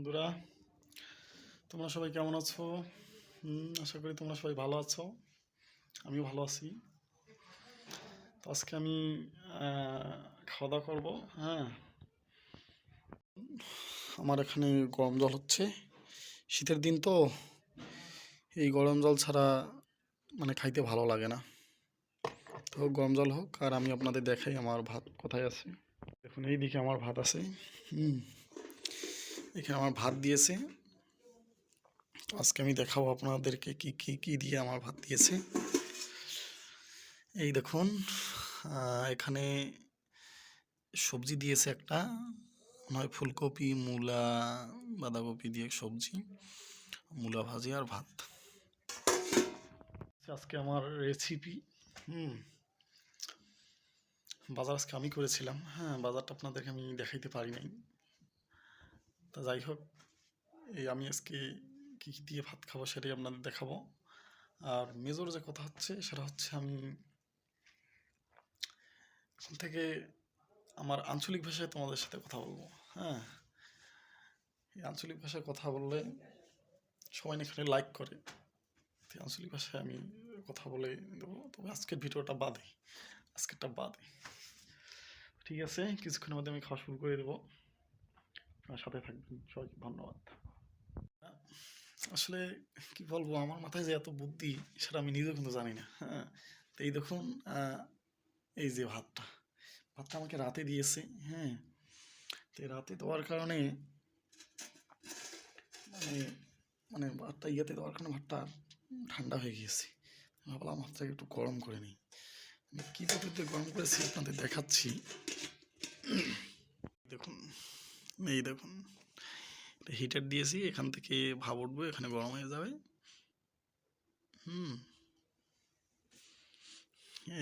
বন্ধুরা, তোমরা সবাই কেমন আছো? আশা করি তোমরা সবাই ভালো আছো। আমিও ভালো আছি। তো আজকে আমি খাওয়া দাওয়া করব হ্যাঁ। আমার এখানে গরম জল হচ্ছে। শীতের দিন তো, এই গরম জল ছাড়া মানে খাইতে ভালো লাগে না। তো গরম জল হোক, আর আমি আপনাদের দেখাই আমার ভাত কোথায় আছে। দেখুন এই দিকে আমার ভাত আছে। হুম। এখানে আমার ভাত দিয়েছে। আজকে আমি দেখাবো আপনাদেরকে কি কি কি দিয়ে আমার ভাত দিয়েছে। এই দেখুন এখানে সবজি দিয়েছে একটা। নয় ফুলকপি, মূলা, বাঁধাকপি দিয়ে সবজি, মূলা ভাজি আর ভাত। আজকে আমার রেসিপি হুম। বাজার আজকে আমি করেছিলাম। হ্যাঁ বাজারটা আপনাদেরকে আমি দেখাইতে পারি নাই। তা যাই হোক, এই আমি আজকে কী দিয়ে ভাত খাব সেটাই আপনাদের দেখাবো। আর মেজর যে কথা হচ্ছে, সেটা হচ্ছে আমি থেকে আমার আঞ্চলিক ভাষায় তোমাদের সাথে কথা বলব হ্যাঁ? এই আঞ্চলিক ভাষায় কথা বললে সবাই এখানে লাইক করে আঞ্চলিক ভাষায় আমি কথা বলে দেবো। তবে আজকের ভিডিওটা বাদে, আজকেরটা বাদে। ঠিক আছে, কিছুক্ষণের মধ্যে আমি খাওয়া শুরু করে দেবো। সাথে থাকবেন। সবাইকে ধন্যবাদ। আসলে কি বলব, আমার মাথায় যে এত বুদ্ধি, সেটা আমি নিজেও কিন্তু জানি না হ্যাঁ। তো এই দেখুন এই যে ভাতটা। ভাতটা আমাকে রাতে দিয়েছে হ্যাঁ। তো রাতে দেওয়ার কারণে মানে মানে ভাতটা ইয়েতে দেওয়ার কারণে ভাতটা ঠান্ডা হয়ে গিয়েছে। ভাবলাম ভাতটাকে একটু গরম করে নিই। কী পদ্ধতিতে গরম করেছি আপনাদের দেখাচ্ছি। দেখুন এই দেখুন। হিটার দিয়েছি, এখান থেকে ভাব উঠবে, এখানে গরম হয়ে যাবে। হুম।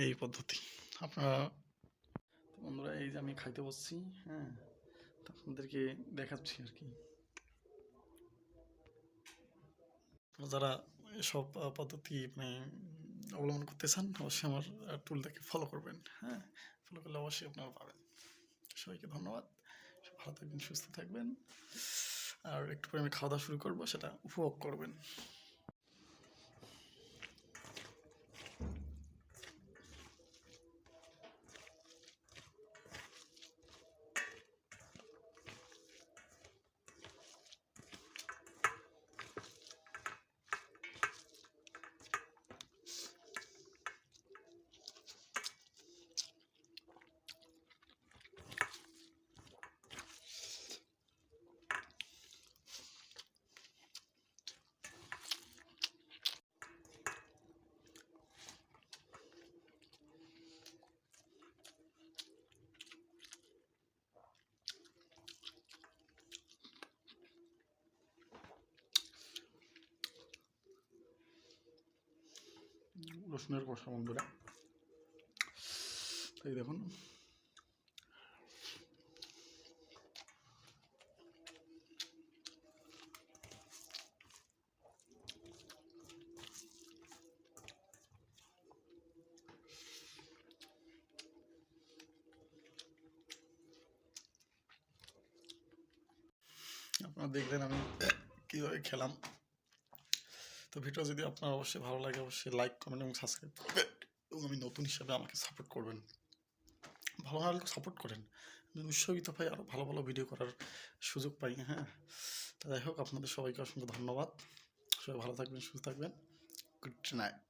এই পদ্ধতি। আপনারা বন্ধুরা, এই যে আমি খাইতে বসছি হ্যাঁ আপনাদেরকে দেখাচ্ছি আর কি। যারা এসব পদ্ধতি মানে অবলম্বন করতে চান, অবশ্যই আমার টুলটাকে ফলো করবেন হ্যাঁ ফলো করলে অবশ্যই আপনারা পাবেন। সবাইকে ধন্যবাদ। ভালো থাকবেন, সুস্থ থাকবেন। আর একটু পরে আমি খাওয়া দাওয়া শুরু করব, সেটা উপভোগ করবেন। রসুনের কষা বন্ধুরা। এই দেখুন। আপনারা দেখলেন আমি কীভাবে খেলাম। তো ভিডিও যদি আপনার অবশ্যই ভালো লাগে, অবশ্যই লাইক কমেন্ট এবং সাবস্ক্রাইব করবেন এবং আমি নতুন হিসাবে আমাকে সাপোর্ট করবেন। ভালো ভালো সাপোর্ট করেন। আমি উৎসাহিত পাই আরও ভালো ভালো ভিডিও করার সুযোগ পাই হ্যাঁ। তা যাই হোক, আপনাদের সবাইকে অসংখ্য ধন্যবাদ। সবাই ভালো থাকবেন, সুস্থ থাকবেন। Good night